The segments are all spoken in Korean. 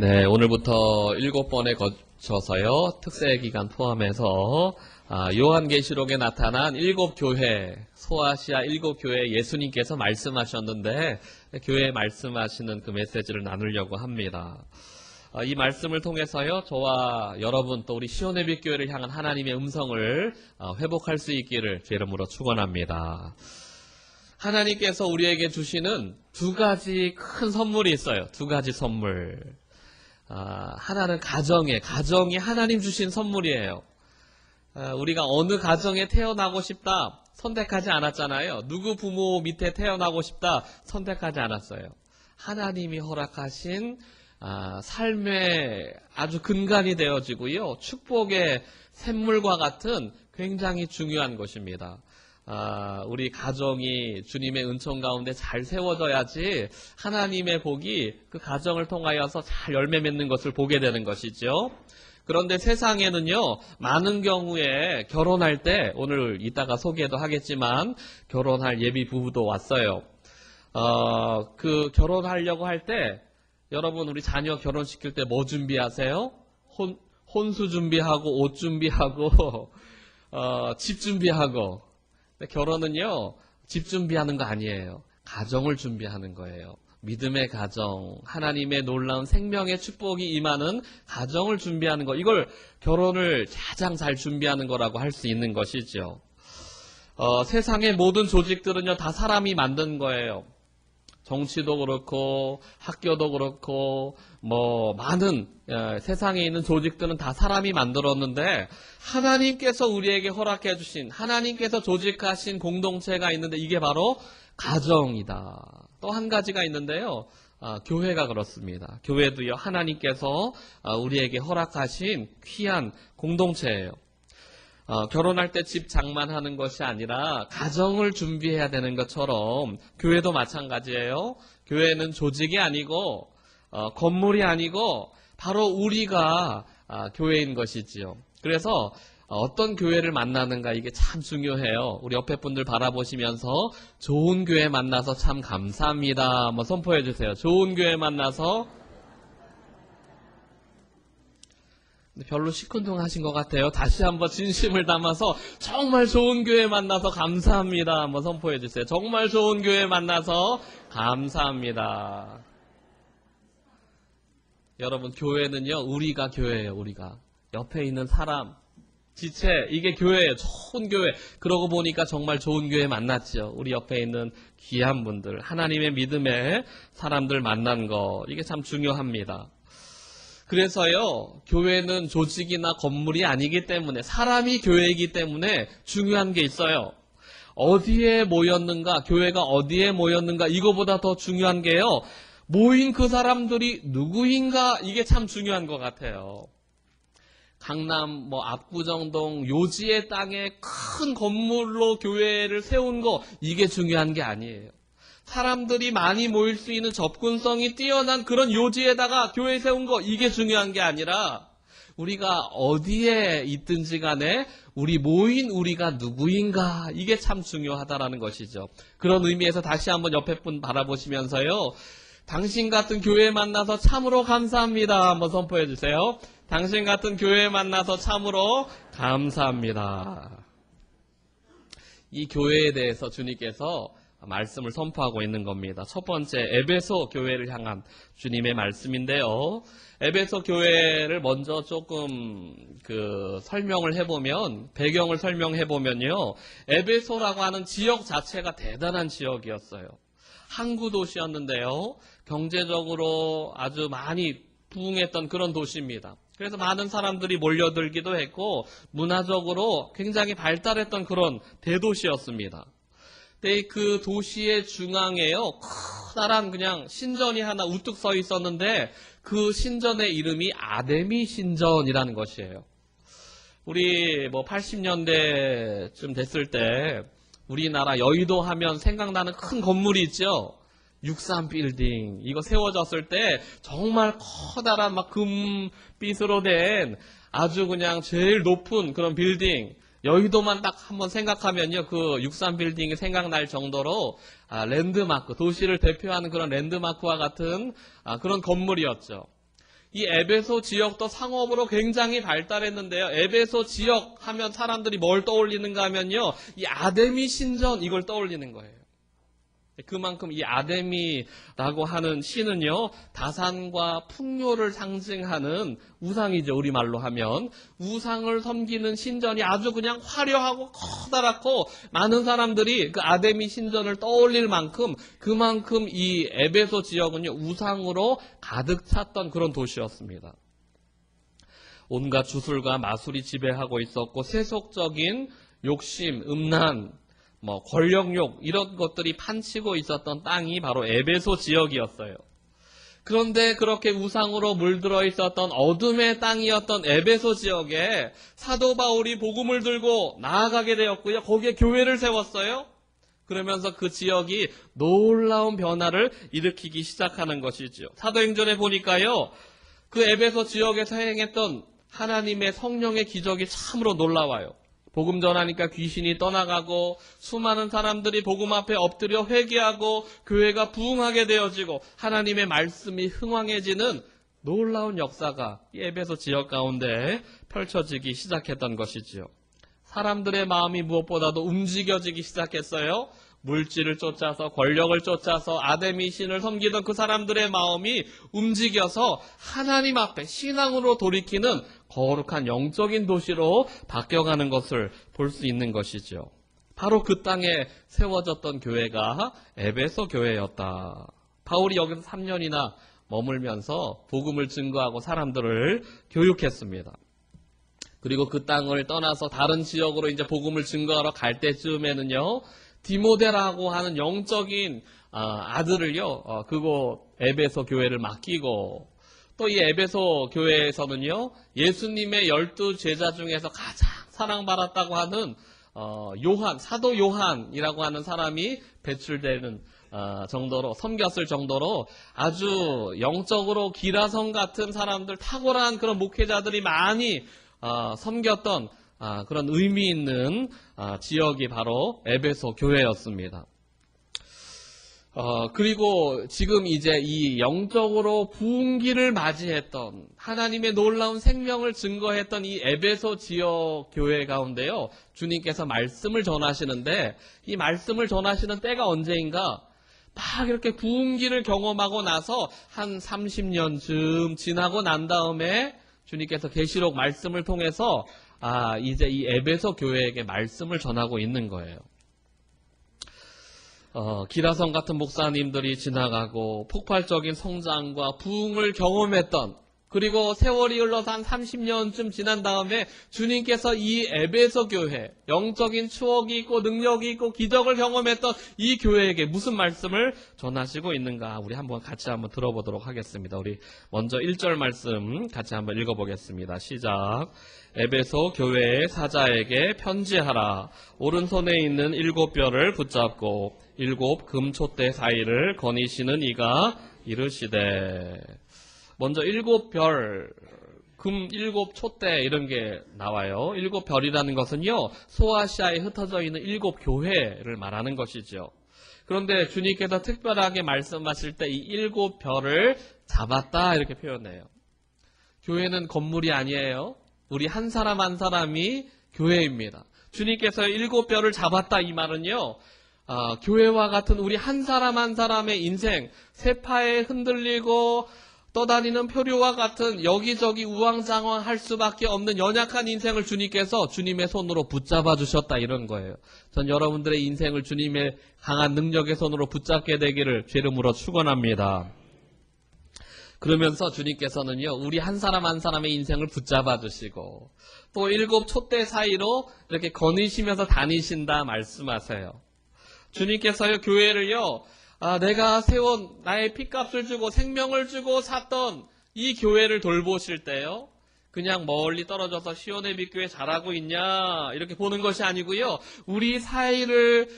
네, 오늘부터 일곱 번에 거쳐서요, 특세 기간 포함해서 아, 요한계시록에 나타난 일곱 교회, 소아시아 일곱 교회 예수님께서 말씀하셨는데 교회에 말씀하시는 그 메시지를 나누려고 합니다. 아, 이 말씀을 통해서요, 저와 여러분 또 우리 시온의빛 교회를 향한 하나님의 음성을 아, 회복할 수 있기를 제 이름으로 축원합니다. 하나님께서 우리에게 주시는 두 가지 큰 선물이 있어요. 두 가지 선물. 아, 하나는 가정에, 가정이 하나님 주신 선물이에요. 아, 우리가 어느 가정에 태어나고 싶다 선택하지 않았잖아요. 누구 부모 밑에 태어나고 싶다 선택하지 않았어요. 하나님이 허락하신 아, 삶의 아주 근간이 되어지고요. 축복의 샘물과 같은 굉장히 중요한 것입니다. 아, 우리 가정이 주님의 은총 가운데 잘 세워져야지 하나님의 복이 그 가정을 통하여서 잘 열매 맺는 것을 보게 되는 것이죠. 그런데 세상에는요, 많은 경우에 결혼할 때, 오늘 이따가 소개도 하겠지만, 결혼할 예비 부부도 왔어요. 어, 그 결혼하려고 할 때, 여러분 우리 자녀 결혼시킬 때 뭐 준비하세요? 혼, 혼수 준비하고, 옷 준비하고, 어, 집 준비하고, 결혼은요, 집 준비하는 거 아니에요. 가정을 준비하는 거예요. 믿음의 가정, 하나님의 놀라운 생명의 축복이 임하는 가정을 준비하는 거. 이걸 결혼을 가장 잘 준비하는 거라고 할 수 있는 것이죠. 어, 세상의 모든 조직들은요, 다 사람이 만든 거예요. 정치도 그렇고 학교도 그렇고 뭐 많은 어, 세상에 있는 조직들은 다 사람이 만들었는데 하나님께서 우리에게 허락해 주신 하나님께서 조직하신 공동체가 있는데 이게 바로 가정이다. 또 한 가지가 있는데요. 아, 교회가 그렇습니다. 교회도요 하나님께서 아, 우리에게 허락하신 귀한 공동체예요. 어, 결혼할 때 집 장만하는 것이 아니라 가정을 준비해야 되는 것처럼 교회도 마찬가지예요. 교회는 조직이 아니고 어, 건물이 아니고 바로 우리가 아, 교회인 것이지요. 그래서 어떤 교회를 만나는가 이게 참 중요해요. 우리 옆에 분들 바라보시면서 좋은 교회 만나서 참 감사합니다. 한번 선포해 주세요. 좋은 교회 만나서 근데 별로 시큰둥하신 것 같아요. 다시 한번 진심을 담아서 정말 좋은 교회 만나서 감사합니다. 한번 선포해 주세요. 정말 좋은 교회 만나서 감사합니다. 여러분 교회는요 우리가 교회예요. 우리가 옆에 있는 사람 지체 이게 교회예요. 좋은 교회. 그러고 보니까 정말 좋은 교회 만났죠. 우리 옆에 있는 귀한 분들 하나님의 믿음의 사람들 만난 거 이게 참 중요합니다. 그래서요, 교회는 조직이나 건물이 아니기 때문에, 사람이 교회이기 때문에 중요한 게 있어요. 어디에 모였는가, 교회가 어디에 모였는가, 이거보다 더 중요한 게요, 모인 그 사람들이 누구인가, 이게 참 중요한 것 같아요. 강남, 뭐, 압구정동, 요지의 땅에 큰 건물로 교회를 세운 거, 이게 중요한 게 아니에요. 사람들이 많이 모일 수 있는 접근성이 뛰어난 그런 요지에다가 교회 세운 거 이게 중요한 게 아니라 우리가 어디에 있든지 간에 우리 모인 우리가 누구인가 이게 참 중요하다라는 것이죠. 그런 의미에서 다시 한번 옆에 분 바라보시면서요. 당신 같은 교회 만나서 참으로 감사합니다. 한번 선포해 주세요. 당신 같은 교회 만나서 참으로 감사합니다. 이 교회에 대해서 주님께서 말씀을 선포하고 있는 겁니다. 첫 번째, 에베소 교회를 향한 주님의 말씀인데요. 에베소 교회를 먼저 조금 그 설명을 해보면, 배경을 설명해보면요. 에베소라고 하는 지역 자체가 대단한 지역이었어요. 항구 도시였는데요. 경제적으로 아주 많이 부흥했던 그런 도시입니다. 그래서 많은 사람들이 몰려들기도 했고, 문화적으로 굉장히 발달했던 그런 대도시였습니다. 근데 그 도시의 중앙에요, 커다란 그냥 신전이 하나 우뚝 서 있었는데, 그 신전의 이름이 아데미 신전이라는 것이에요. 우리 뭐 80년대쯤 됐을 때, 우리나라 여의도 하면 생각나는 큰 건물이 있죠? 63 빌딩. 이거 세워졌을 때, 정말 커다란 막 금빛으로 된 아주 그냥 제일 높은 그런 빌딩. 여의도만 딱 한번 생각하면요, 그 63 빌딩이 생각날 정도로 아, 랜드마크, 도시를 대표하는 그런 랜드마크와 같은 아, 그런 건물이었죠. 이 에베소 지역도 상업으로 굉장히 발달했는데요. 에베소 지역 하면 사람들이 뭘 떠올리는가 하면요. 이 아데미 신전 이걸 떠올리는 거예요. 그만큼 이 아데미라고 하는 신은요, 다산과 풍요를 상징하는 우상이죠, 우리말로 하면. 우상을 섬기는 신전이 아주 그냥 화려하고 커다랗고 많은 사람들이 그 아데미 신전을 떠올릴 만큼 그만큼 이 에베소 지역은요, 우상으로 가득 찼던 그런 도시였습니다. 온갖 주술과 마술이 지배하고 있었고 세속적인 욕심, 음란, 뭐 권력욕 이런 것들이 판치고 있었던 땅이 바로 에베소 지역이었어요. 그런데 그렇게 우상으로 물들어 있었던 어둠의 땅이었던 에베소 지역에 사도 바울이 복음을 들고 나아가게 되었고요. 거기에 교회를 세웠어요. 그러면서 그 지역이 놀라운 변화를 일으키기 시작하는 것이지요. 사도행전에 보니까요. 그 에베소 지역에서 행했던 하나님의 성령의 기적이 참으로 놀라워요. 복음 전하니까 귀신이 떠나가고 수많은 사람들이 복음 앞에 엎드려 회개하고 교회가 부흥하게 되어지고 하나님의 말씀이 흥왕해지는 놀라운 역사가 이 에베소 지역 가운데 펼쳐지기 시작했던 것이지요. 사람들의 마음이 무엇보다도 움직여지기 시작했어요. 물질을 쫓아서 권력을 쫓아서 아데미 신을 섬기던 그 사람들의 마음이 움직여서 하나님 앞에 신앙으로 돌이키는 거룩한 영적인 도시로 바뀌어가는 것을 볼 수 있는 것이죠. 바로 그 땅에 세워졌던 교회가 에베소 교회였다. 바울이 여기서 3년이나 머물면서 복음을 증거하고 사람들을 교육했습니다. 그리고 그 땅을 떠나서 다른 지역으로 이제 복음을 증거하러 갈 때쯤에는요, 디모데라고 하는 영적인 아, 아들을요, 어, 그곳 에베소 교회를 맡기고 또 이 에베소 교회에서는요, 예수님의 열두 제자 중에서 가장 사랑받았다고 하는 어, 요한, 사도 요한이라고 하는 사람이 배출되는 어, 정도로 섬겼을 정도로 아주 영적으로 기라성 같은 사람들 탁월한 그런 목회자들이 많이 어, 섬겼던 아, 그런 의미 있는 아, 지역이 바로 에베소 교회였습니다. 어, 그리고 지금 이제 이 영적으로 부흥기를 맞이했던 하나님의 놀라운 생명을 증거했던 이 에베소 지역 교회 가운데요. 주님께서 말씀을 전하시는데 이 말씀을 전하시는 때가 언제인가? 막 이렇게 부흥기를 경험하고 나서 한 30년쯤 지나고 난 다음에 주님께서 계시록 말씀을 통해서 아, 이제 이 에베소 교회에게 말씀을 전하고 있는 거예요. 어, 기라성 같은 목사님들이 지나가고 폭발적인 성장과 부흥을 경험했던 그리고 세월이 흘러서 한 30년쯤 지난 다음에 주님께서 이 에베소 교회 영적인 추억이 있고 능력이 있고 기적을 경험했던 이 교회에게 무슨 말씀을 전하시고 있는가 우리 한번 같이 한번 들어보도록 하겠습니다. 우리 먼저 1절 말씀 같이 한번 읽어보겠습니다. 시작. 에베소 교회의 사자에게 편지하라. 오른손에 있는 일곱 뼈를 붙잡고 일곱 금촛대 사이를 거니시는 이가 이르시되 먼저 일곱 별, 금 일곱 촛대 이런 게 나와요. 일곱 별이라는 것은요, 소아시아에 흩어져 있는 일곱 교회를 말하는 것이죠. 그런데 주님께서 특별하게 말씀하실 때 이 일곱 별을 잡았다 이렇게 표현해요. 교회는 건물이 아니에요. 우리 한 사람 한 사람이 교회입니다. 주님께서 일곱 별을 잡았다 이 말은요, 어, 교회와 같은 우리 한 사람 한 사람의 인생, 세파에 흔들리고 떠다니는 표류와 같은 여기저기 우왕좌왕할 수밖에 없는 연약한 인생을 주님께서 주님의 손으로 붙잡아 주셨다 이런 거예요. 전 여러분들의 인생을 주님의 강한 능력의 손으로 붙잡게 되기를 죄름으로 축원합니다. 그러면서 주님께서는요, 우리 한 사람 한 사람의 인생을 붙잡아 주시고, 또 일곱 촛대 사이로 이렇게 거니시면서 다니신다 말씀하세요. 주님께서요, 교회를요, 아, 내가 세운 나의 피값을 주고 생명을 주고 샀던 이 교회를 돌보실 때요. 그냥 멀리 떨어져서 시온의 빛교회 잘하고 있냐 이렇게 보는 것이 아니고요. 우리 사이를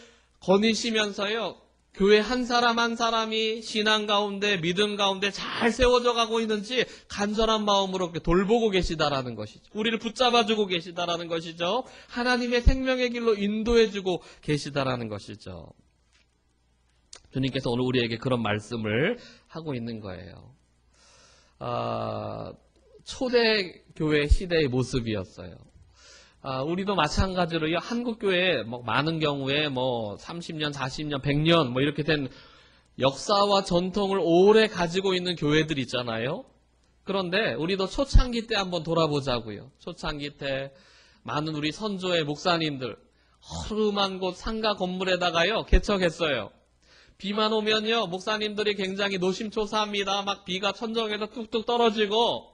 거니시면서요. 교회 한 사람 한 사람이 신앙 가운데 믿음 가운데 잘 세워져 가고 있는지 간절한 마음으로 돌보고 계시다라는 것이죠. 우리를 붙잡아 주고 계시다라는 것이죠. 하나님의 생명의 길로 인도해 주고 계시다라는 것이죠. 주님께서 오늘 우리에게 그런 말씀을 하고 있는 거예요. 아, 초대 교회 시대의 모습이었어요. 아, 우리도 마찬가지로요. 한국 교회 뭐 많은 경우에 뭐 30년, 40년, 100년 뭐 이렇게 된 역사와 전통을 오래 가지고 있는 교회들 있잖아요. 그런데 우리도 초창기 때 한번 돌아보자고요. 초창기 때 많은 우리 선조의 목사님들 허름한 곳 상가 건물에다가요 개척했어요. 비만 오면요 목사님들이 굉장히 노심초사합니다. 막 비가 천정에서 뚝뚝 떨어지고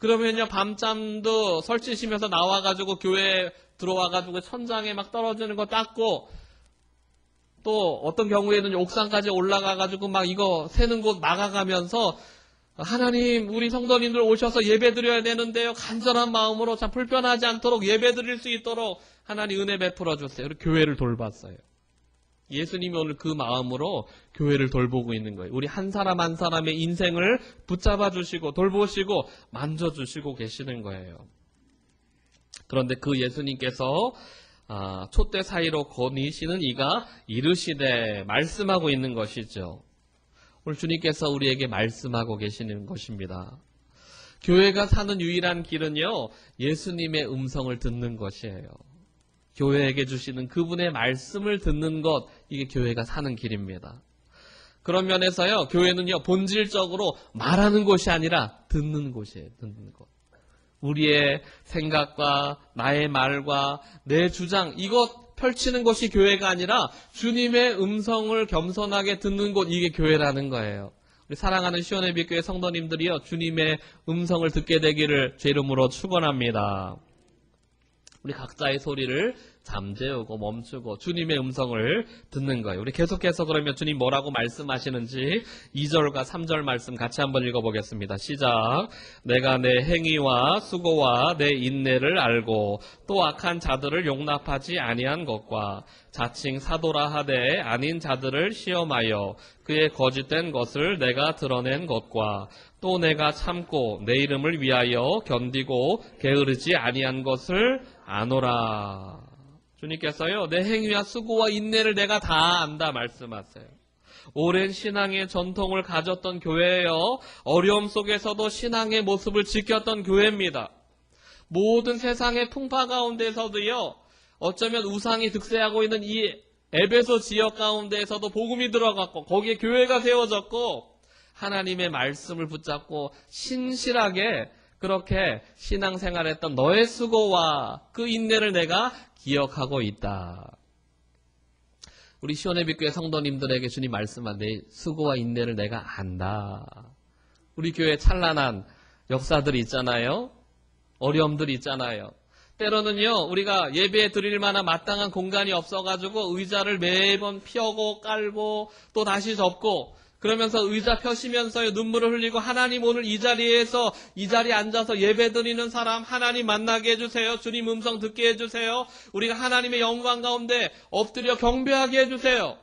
그러면요 밤잠도 설치시면서 나와가지고 교회 들어와가지고 천장에 막 떨어지는 거 닦고 또 어떤 경우에는 옥상까지 올라가가지고 막 이거 새는 곳 막아가면서 하나님 우리 성도님들 오셔서 예배 드려야 되는데요 간절한 마음으로 참 불편하지 않도록 예배 드릴 수 있도록 하나님 은혜 베풀어 주세요. 교회를 돌봤어요. 예수님이 오늘 그 마음으로 교회를 돌보고 있는 거예요. 우리 한 사람 한 사람의 인생을 붙잡아 주시고 돌보시고 만져 주시고 계시는 거예요. 그런데 그 예수님께서 아, 촛대 사이로 거니시는 이가 이르시되 말씀하고 있는 것이죠. 오늘 주님께서 우리에게 말씀하고 계시는 것입니다. 교회가 사는 유일한 길은요, 예수님의 음성을 듣는 것이에요. 교회에게 주시는 그분의 말씀을 듣는 것, 이게 교회가 사는 길입니다. 그런 면에서요, 교회는요, 본질적으로 말하는 곳이 아니라 듣는 곳이에요, 듣는 곳. 우리의 생각과 나의 말과 내 주장, 이것 펼치는 것이 교회가 아니라 주님의 음성을 겸손하게 듣는 곳, 이게 교회라는 거예요. 사랑하는 시원의 빛교회 성도님들이요, 주님의 음성을 듣게 되기를 제 이름으로 축원합니다. 우리 각자의 소리를 잠재우고 멈추고 주님의 음성을 듣는 거예요. 우리 계속해서 그러면 주님 뭐라고 말씀하시는지 2절과 3절 말씀 같이 한번 읽어보겠습니다. 시작. 내가 내 행위와 수고와 내 인내를 알고 또 악한 자들을 용납하지 아니한 것과 자칭 사도라 하되 아닌 자들을 시험하여 그의 거짓된 것을 내가 드러낸 것과 또 내가 참고 내 이름을 위하여 견디고 게으르지 아니한 것을 아노라. 주님께서요, 내 행위와 수고와 인내를 내가 다 안다 말씀하세요. 오랜 신앙의 전통을 가졌던 교회예요. 어려움 속에서도 신앙의 모습을 지켰던 교회입니다. 모든 세상의 풍파 가운데서도요, 어쩌면 우상이 득세하고 있는 이 에베소 지역 가운데에서도 복음이 들어갔고, 거기에 교회가 세워졌고, 하나님의 말씀을 붙잡고 신실하게 그렇게 신앙생활했던 너의 수고와 그 인내를 내가 기억하고 있다. 우리 시온의 빛교회 성도님들에게 주님 말씀한 내 수고와 인내를 내가 안다. 우리 교회 찬란한 역사들이 있잖아요. 어려움들이 있잖아요. 때로는요, 우리가 예배 드릴 만한 마땅한 공간이 없어가지고 의자를 매번 펴고 깔고 또 다시 접고 그러면서 의자 펴시면서 눈물을 흘리고 하나님 오늘 이 자리에서 이 자리에 앉아서 예배 드리는 사람 하나님 만나게 해주세요. 주님 음성 듣게 해주세요. 우리가 하나님의 영광 가운데 엎드려 경배하게 해주세요.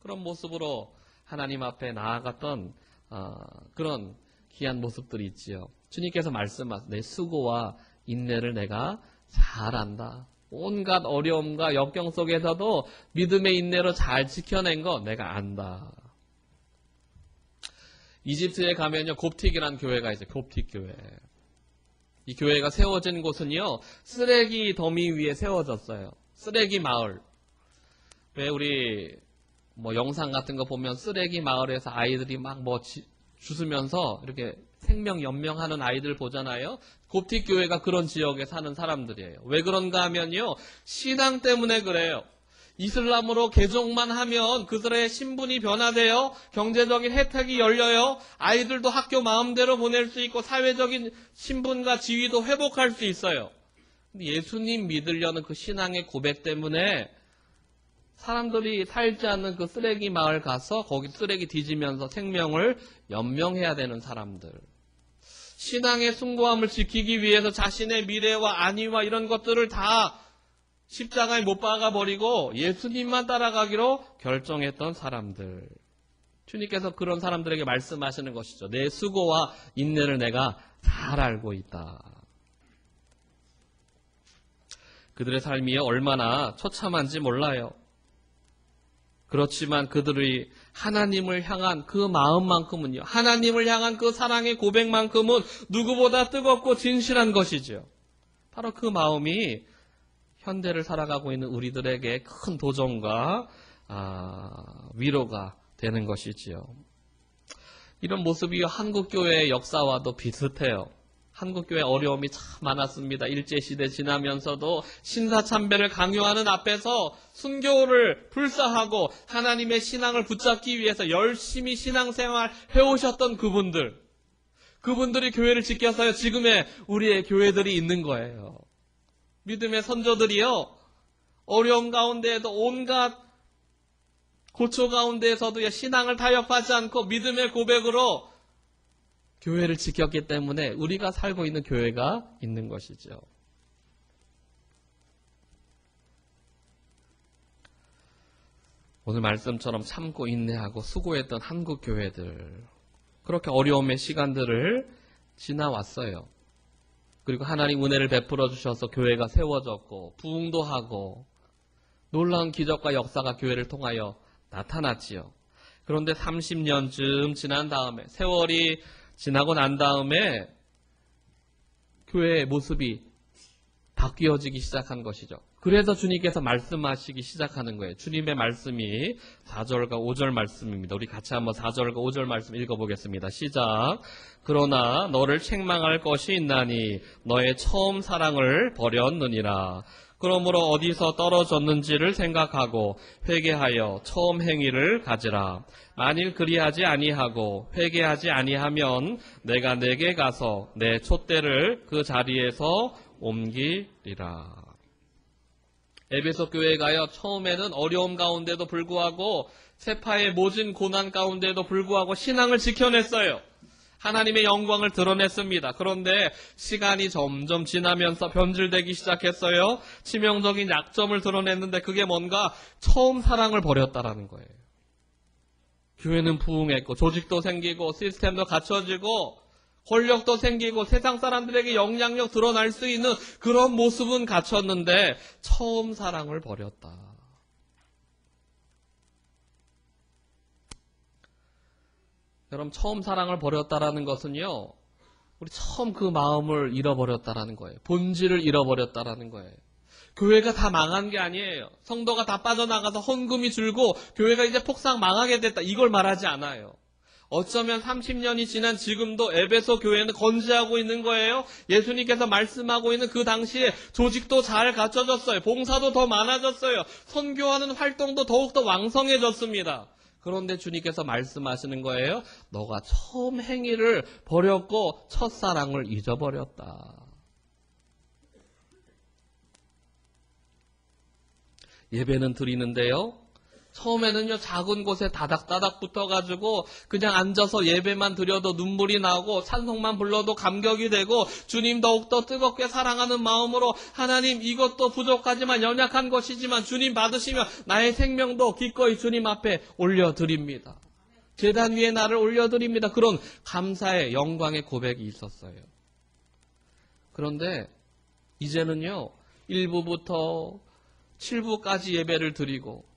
그런 모습으로 하나님 앞에 나아갔던 어, 그런 귀한 모습들이 있지요. 주님께서 말씀하신 내 수고와 인내를 내가 잘 안다. 온갖 어려움과 역경 속에서도 믿음의 인내로 잘 지켜낸 거 내가 안다. 이집트에 가면요, 곱틱이라는 교회가 있어요. 곱틱 교회. 이 교회가 세워진 곳은요, 쓰레기 더미 위에 세워졌어요. 쓰레기 마을. 왜 우리 뭐 영상 같은 거 보면 쓰레기 마을에서 아이들이 막 뭐 주스면서 이렇게 생명 연명하는 아이들 보잖아요. 곱틱 교회가 그런 지역에 사는 사람들이에요. 왜 그런가 하면요. 신앙 때문에 그래요. 이슬람으로 개종만 하면 그들의 신분이 변화되어 경제적인 혜택이 열려요. 아이들도 학교 마음대로 보낼 수 있고 사회적인 신분과 지위도 회복할 수 있어요. 예수님 믿으려는 그 신앙의 고백 때문에 사람들이 살지 않는 그 쓰레기 마을 가서 거기 쓰레기 뒤지면서 생명을 연명해야 되는 사람들. 신앙의 숭고함을 지키기 위해서 자신의 미래와 안위와 이런 것들을 다 십자가에 못 박아 버리고 예수님만 따라가기로 결정했던 사람들. 주님께서 그런 사람들에게 말씀하시는 것이죠. 내 수고와 인내를 내가 잘 알고 있다. 그들의 삶이 얼마나 처참한지 몰라요. 그렇지만 그들의 하나님을 향한 그 마음만큼은요. 하나님을 향한 그 사랑의 고백만큼은 누구보다 뜨겁고 진실한 것이죠. 바로 그 마음이 현대를 살아가고 있는 우리들에게 큰 도전과 아, 위로가 되는 것이지요. 이런 모습이 한국 교회의 역사와도 비슷해요. 한국 교회 어려움이 참 많았습니다. 일제 시대 지나면서도 신사참배를 강요하는 앞에서 순교를 불사하고 하나님의 신앙을 붙잡기 위해서 열심히 신앙생활 해오셨던 그분들, 그분들이 교회를 지켜서요 지금의 우리의 교회들이 있는 거예요. 믿음의 선조들이요 어려움 가운데에도 온갖 고초 가운데에서도 신앙을 타협하지 않고 믿음의 고백으로 교회를 지켰기 때문에 우리가 살고 있는 교회가 있는 것이죠. 오늘 말씀처럼 참고 인내하고 수고했던 한국 교회들 그렇게 어려움의 시간들을 지나왔어요. 그리고 하나님 은혜를 베풀어 주셔서 교회가 세워졌고 부흥도 하고 놀라운 기적과 역사가 교회를 통하여 나타났지요. 그런데 30년쯤 지난 다음에 세월이 지나고 난 다음에 교회의 모습이 바뀌어지기 시작한 것이죠. 그래서 주님께서 말씀하시기 시작하는 거예요. 주님의 말씀이 4절과 5절 말씀입니다. 우리 같이 한번 4절과 5절 말씀 읽어보겠습니다. 시작. 그러나 너를 책망할 것이 있나니 너의 처음 사랑을 버렸느니라. 그러므로 어디서 떨어졌는지를 생각하고 회개하여 처음 행위를 가지라. 만일 그리하지 아니하고 회개하지 아니하면 내가 내게 가서 내 촛대를 그 자리에서 옮기리라. 에베소 교회가요 처음에는 어려움 가운데도 불구하고 세파의 모진 고난 가운데도 불구하고 신앙을 지켜냈어요. 하나님의 영광을 드러냈습니다. 그런데 시간이 점점 지나면서 변질되기 시작했어요. 치명적인 약점을 드러냈는데 그게 뭔가 처음 사랑을 버렸다라는 거예요. 교회는 부흥했고 조직도 생기고 시스템도 갖춰지고 권력도 생기고 세상 사람들에게 영향력 드러날 수 있는 그런 모습은 갖췄는데 처음 사랑을 버렸다. 여러분 처음 사랑을 버렸다라는 것은요. 우리 처음 그 마음을 잃어버렸다라는 거예요. 본질을 잃어버렸다라는 거예요. 교회가 다 망한 게 아니에요. 성도가 다 빠져나가서 헌금이 줄고 교회가 이제 폭삭 망하게 됐다. 이걸 말하지 않아요. 어쩌면 30년이 지난 지금도 에베소 교회는 건재하고 있는 거예요. 예수님께서 말씀하고 있는 그 당시에 조직도 잘 갖춰졌어요. 봉사도 더 많아졌어요. 선교하는 활동도 더욱더 왕성해졌습니다. 그런데 주님께서 말씀하시는 거예요. 너가 처음 행위를 버렸고 첫사랑을 잊어버렸다. 예배는 드리는데요. 처음에는요, 작은 곳에 다닥다닥 붙어가지고, 그냥 앉아서 예배만 드려도 눈물이 나고, 찬송만 불러도 감격이 되고, 주님 더욱더 뜨겁게 사랑하는 마음으로, 하나님 이것도 부족하지만 연약한 것이지만, 주님 받으시면 나의 생명도 기꺼이 주님 앞에 올려드립니다. 재단 위에 나를 올려드립니다. 그런 감사의 영광의 고백이 있었어요. 그런데, 이제는요, 1부부터 7부까지 예배를 드리고,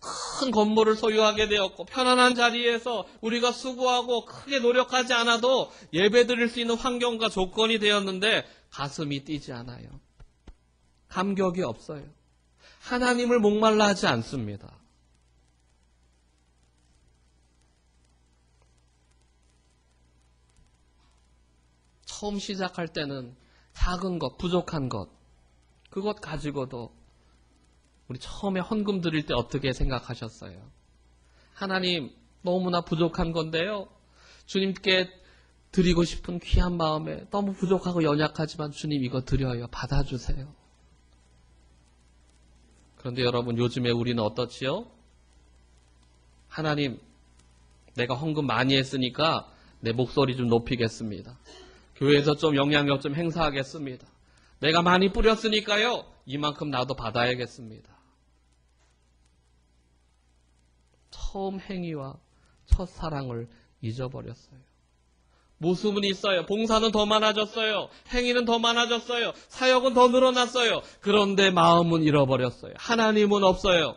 큰 건물을 소유하게 되었고 편안한 자리에서 우리가 수고하고 크게 노력하지 않아도 예배 드릴 수 있는 환경과 조건이 되었는데 가슴이 뛰지 않아요. 감격이 없어요. 하나님을 목말라 하지 않습니다. 처음 시작할 때는 작은 것, 부족한 것, 그것 가지고도 우리 처음에 헌금 드릴 때 어떻게 생각하셨어요? 하나님, 너무나 부족한 건데요. 주님께 드리고 싶은 귀한 마음에 너무 부족하고 연약하지만 주님 이거 드려요. 받아주세요. 그런데 여러분, 요즘에 우리는 어떻지요? 하나님, 내가 헌금 많이 했으니까 내 목소리 좀 높이겠습니다. 교회에서 좀 영향력 좀 행사하겠습니다. 내가 많이 뿌렸으니까요. 이만큼 나도 받아야겠습니다. 처음 행위와 첫 사랑을 잊어버렸어요. 모습은 있어요. 봉사는 더 많아졌어요. 행위는 더 많아졌어요. 사역은 더 늘어났어요. 그런데 마음은 잃어버렸어요. 하나님은 없어요.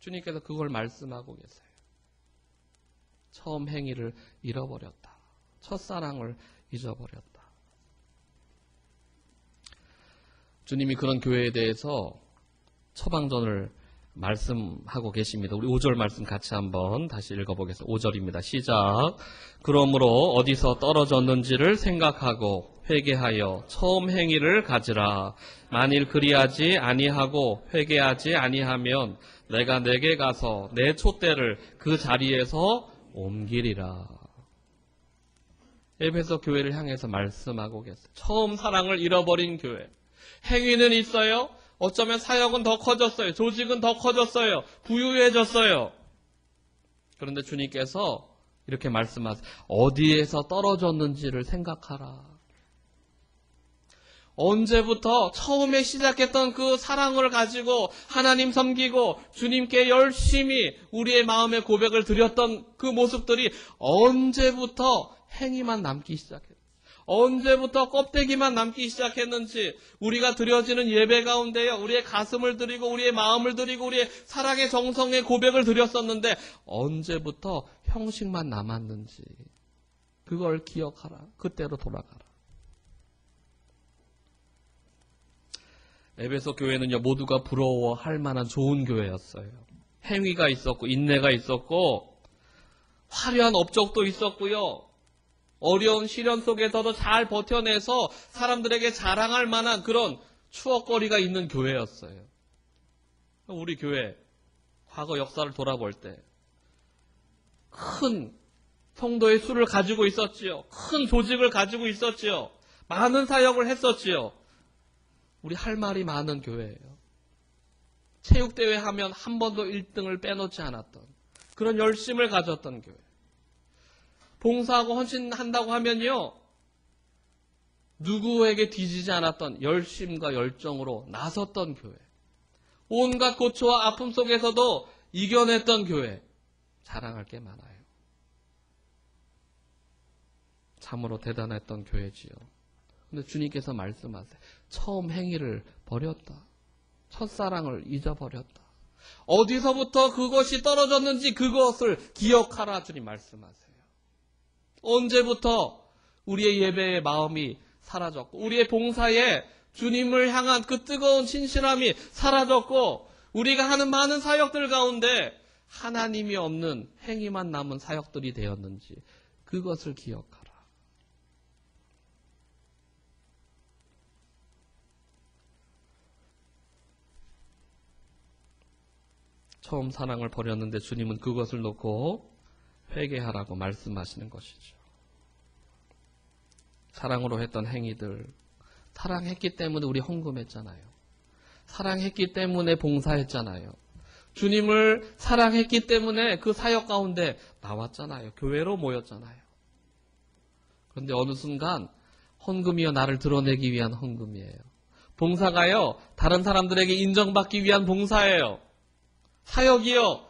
주님께서 그걸 말씀하고 계세요. 처음 행위를 잃어버렸다. 첫사랑을 잊어버렸다. 주님이 그런 교회에 대해서 처방전을 말씀하고 계십니다. 우리 5절 말씀 같이 한번 다시 읽어보겠습니다. 5절입니다. 시작. 그러므로 어디서 떨어졌는지를 생각하고 회개하여 처음 행위를 가지라. 만일 그리하지 아니하고 회개하지 아니하면 내가 내게 가서 내 촛대를 그 자리에서 옮기리라. 에베소 교회를 향해서 말씀하고 계세요. 처음 사랑을 잃어버린 교회. 행위는 있어요. 어쩌면 사역은 더 커졌어요. 조직은 더 커졌어요. 부유해졌어요. 그런데 주님께서 이렇게 말씀하세요. 어디에서 떨어졌는지를 생각하라. 언제부터 처음에 시작했던 그 사랑을 가지고 하나님 섬기고 주님께 열심히 우리의 마음의 고백을 드렸던 그 모습들이 언제부터 행위만 남기 시작했어요. 언제부터 껍데기만 남기 시작했는지 우리가 드려지는 예배 가운데요. 우리의 가슴을 드리고 우리의 마음을 드리고 우리의 사랑의 정성의 고백을 드렸었는데 언제부터 형식만 남았는지 그걸 기억하라. 그때로 돌아가라. 에베소 교회는요, 모두가 부러워할 만한 좋은 교회였어요. 행위가 있었고, 인내가 있었고, 화려한 업적도 있었고요. 어려운 시련 속에서도 잘 버텨내서 사람들에게 자랑할 만한 그런 추억거리가 있는 교회였어요. 우리 교회, 과거 역사를 돌아볼 때, 큰 성도의 수를 가지고 있었지요. 큰 조직을 가지고 있었지요. 많은 사역을 했었지요. 우리 할 말이 많은 교회예요. 체육대회 하면 한 번도 1등을 빼놓지 않았던 그런 열심을 가졌던 교회. 봉사하고 헌신한다고 하면요. 누구에게 뒤지지 않았던 열심과 열정으로 나섰던 교회. 온갖 고초와 아픔 속에서도 이겨냈던 교회. 자랑할 게 많아요. 참으로 대단했던 교회지요. 근데 주님께서 말씀하세요. 처음 행위를 버렸다. 첫사랑을 잊어버렸다. 어디서부터 그것이 떨어졌는지 그것을 기억하라 주님 말씀하세요. 언제부터 우리의 예배의 마음이 사라졌고 우리의 봉사에 주님을 향한 그 뜨거운 진실함이 사라졌고 우리가 하는 많은 사역들 가운데 하나님이 없는 행위만 남은 사역들이 되었는지 그것을 기억하라. 처음 사랑을 버렸는데 주님은 그것을 놓고 회개하라고 말씀하시는 것이죠. 사랑으로 했던 행위들, 사랑했기 때문에 우리 헌금했잖아요. 사랑했기 때문에 봉사했잖아요. 주님을 사랑했기 때문에 그 사역 가운데 나왔잖아요. 교회로 모였잖아요. 그런데 어느 순간 헌금이요 나를 드러내기 위한 헌금이에요. 봉사가요 다른 사람들에게 인정받기 위한 봉사예요. 사역이요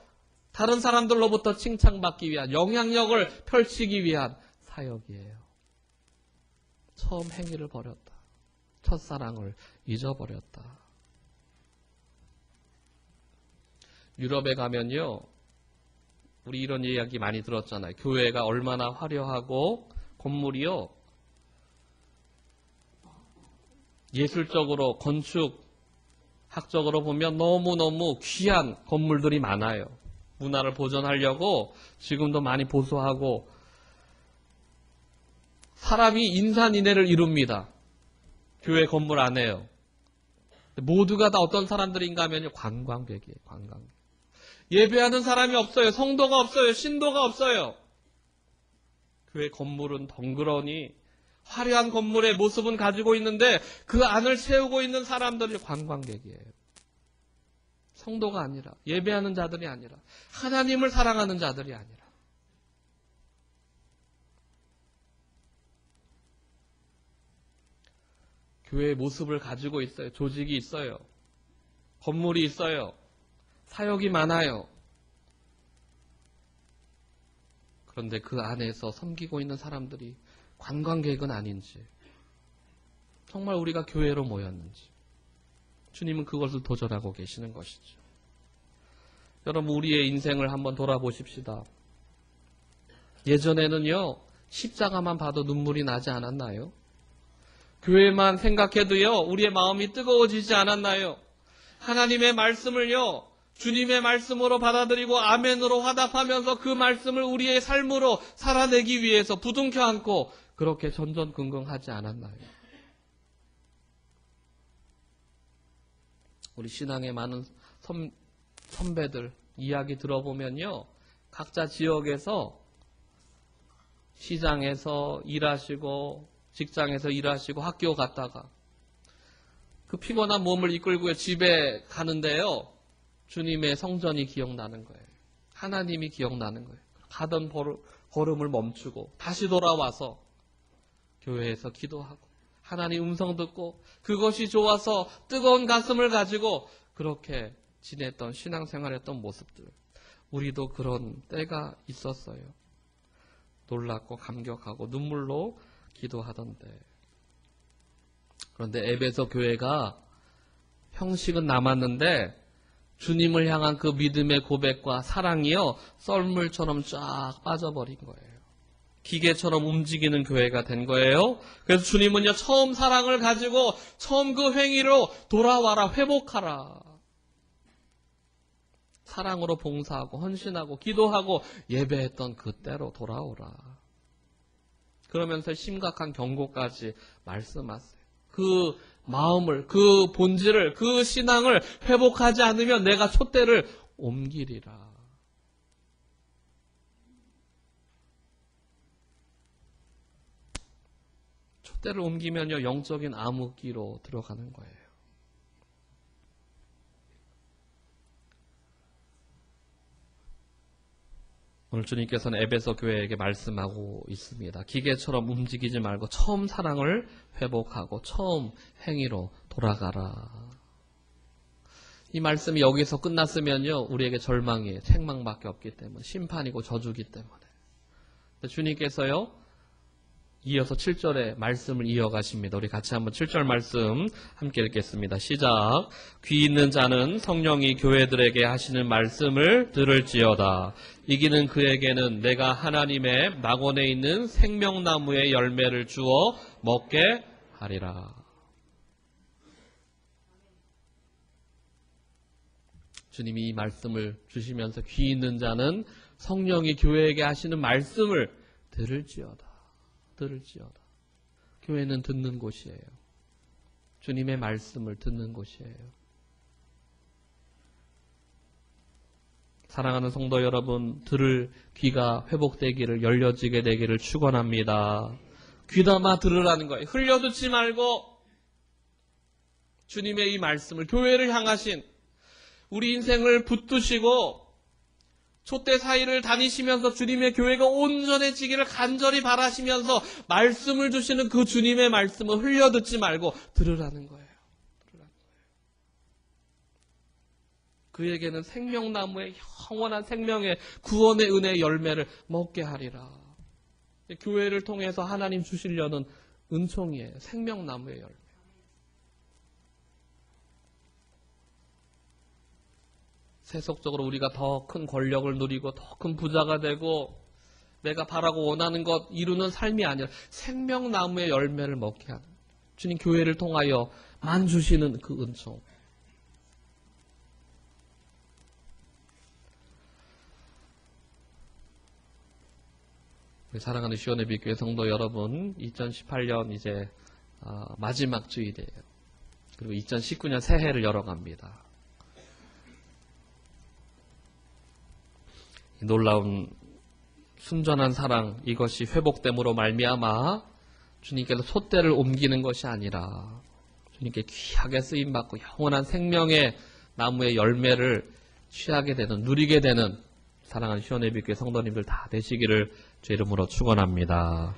다른 사람들로부터 칭찬받기 위한 영향력을 펼치기 위한 사역이에요. 처음 행위를 버렸다. 첫사랑을 잊어버렸다. 유럽에 가면요. 우리 이런 이야기 많이 들었잖아요. 교회가 얼마나 화려하고 건물이요. 예술적으로 건축 학적으로 보면 너무너무 귀한 건물들이 많아요. 문화를 보존하려고 지금도 많이 보수하고 사람이 인산인해를 이룹니다. 교회 건물 안에요. 모두가 다 어떤 사람들인가 하면 관광객이에요. 관광객. 예배하는 사람이 없어요. 성도가 없어요. 신도가 없어요. 교회 건물은 덩그러니 화려한 건물의 모습은 가지고 있는데 그 안을 채우고 있는 사람들이 관광객이에요. 성도가 아니라 예배하는 자들이 아니라 하나님을 사랑하는 자들이 아니라 교회의 모습을 가지고 있어요. 조직이 있어요. 건물이 있어요. 사역이 많아요. 그런데 그 안에서 섬기고 있는 사람들이 관광객은 아닌지, 정말 우리가 교회로 모였는지, 주님은 그것을 도전하고 계시는 것이죠. 여러분 우리의 인생을 한번 돌아보십시다. 예전에는요 십자가만 봐도 눈물이 나지 않았나요? 교회만 생각해도요 우리의 마음이 뜨거워지지 않았나요? 하나님의 말씀을요 주님의 말씀으로 받아들이고 아멘으로 화답하면서 그 말씀을 우리의 삶으로 살아내기 위해서 부둥켜 안고 그렇게 전전긍긍하지 않았나요? 우리 신앙의 많은 선, 선배들 이야기 들어보면요. 각자 지역에서 시장에서 일하시고 직장에서 일하시고 학교 갔다가 그 피곤한 몸을 이끌고 집에 가는데요. 주님의 성전이 기억나는 거예요. 하나님이 기억나는 거예요. 가던 걸음- 걸음을 멈추고 다시 돌아와서 교회에서 기도하고 하나님 음성 듣고 그것이 좋아서 뜨거운 가슴을 가지고 그렇게 지냈던 신앙생활했던 모습들 우리도 그런 때가 있었어요. 놀랍고 감격하고 눈물로 기도하던데 그런데 에베소 교회가 형식은 남았는데 주님을 향한 그 믿음의 고백과 사랑이요 썰물처럼 쫙 빠져버린 거예요. 기계처럼 움직이는 교회가 된 거예요. 그래서 주님은요 처음 사랑을 가지고 처음 그 행위로 돌아와라 회복하라. 사랑으로 봉사하고 헌신하고 기도하고 예배했던 그때로 돌아오라. 그러면서 심각한 경고까지 말씀하세요. 그 마음을, 그 본질을, 그 신앙을 회복하지 않으면 내가 촛대를 옮기리라. 촛대를 옮기면요, 영적인 암흑기로 들어가는 거예요. 오늘 주님께서는 에베소 교회에게 말씀하고 있습니다. 기계처럼 움직이지 말고 처음 사랑을 회복하고 처음 행위로 돌아가라. 이 말씀이 여기서 끝났으면요, 우리에게 절망이 책망밖에 없기 때문에 심판이고 저주기 때문에. 주님께서요, 이어서 7절의 말씀을 이어가십니다. 우리 같이 한번 7절 말씀 함께 읽겠습니다. 시작. 귀 있는 자는 성령이 교회들에게 하시는 말씀을 들을지어다. 이기는 그에게는 내가 하나님의 낙원에 있는 생명나무의 열매를 주어 먹게 하리라. 주님이 이 말씀을 주시면서 귀 있는 자는 성령이 교회에게 하시는 말씀을 들을지어다. 들을지어다. 교회는 듣는 곳이에요. 주님의 말씀을 듣는 곳이에요. 사랑하는 성도 여러분, 들을 귀가 회복되기를 열려지게 되기를 축원합니다. 귀담아 들으라는 거예요. 흘려듣지 말고 주님의 이 말씀을 교회를 향하신 우리 인생을 붙드시고 촛대 사이를 다니시면서 주님의 교회가 온전해지기를 간절히 바라시면서 말씀을 주시는 그 주님의 말씀을 흘려 듣지 말고 들으라는 거예요. 들으라는 거예요. 그에게는 생명나무의 영원한 생명의 구원의 은혜의 열매를 먹게 하리라. 교회를 통해서 하나님 주시려는 은총이에요. 생명나무의 열매. 세속적으로 우리가 더 큰 권력을 누리고 더 큰 부자가 되고 내가 바라고 원하는 것 이루는 삶이 아니라 생명나무의 열매를 먹게 하는 주님 교회를 통하여 만 주시는 그 은총. 사랑하는 시원의 비교회 성도 여러분, 2018년 이제 어, 마지막 주일이에요. 그리고 2019년 새해를 열어갑니다. 놀라운 순전한 사랑 이것이 회복됨으로 말미암아 주님께서 촛대를 옮기는 것이 아니라 주님께 귀하게 쓰임 받고 영원한 생명의 나무의 열매를 취하게 되는 누리게 되는 사랑하는 시원의 빛교회 성도님들 다 되시기를 주 이름으로 축원합니다.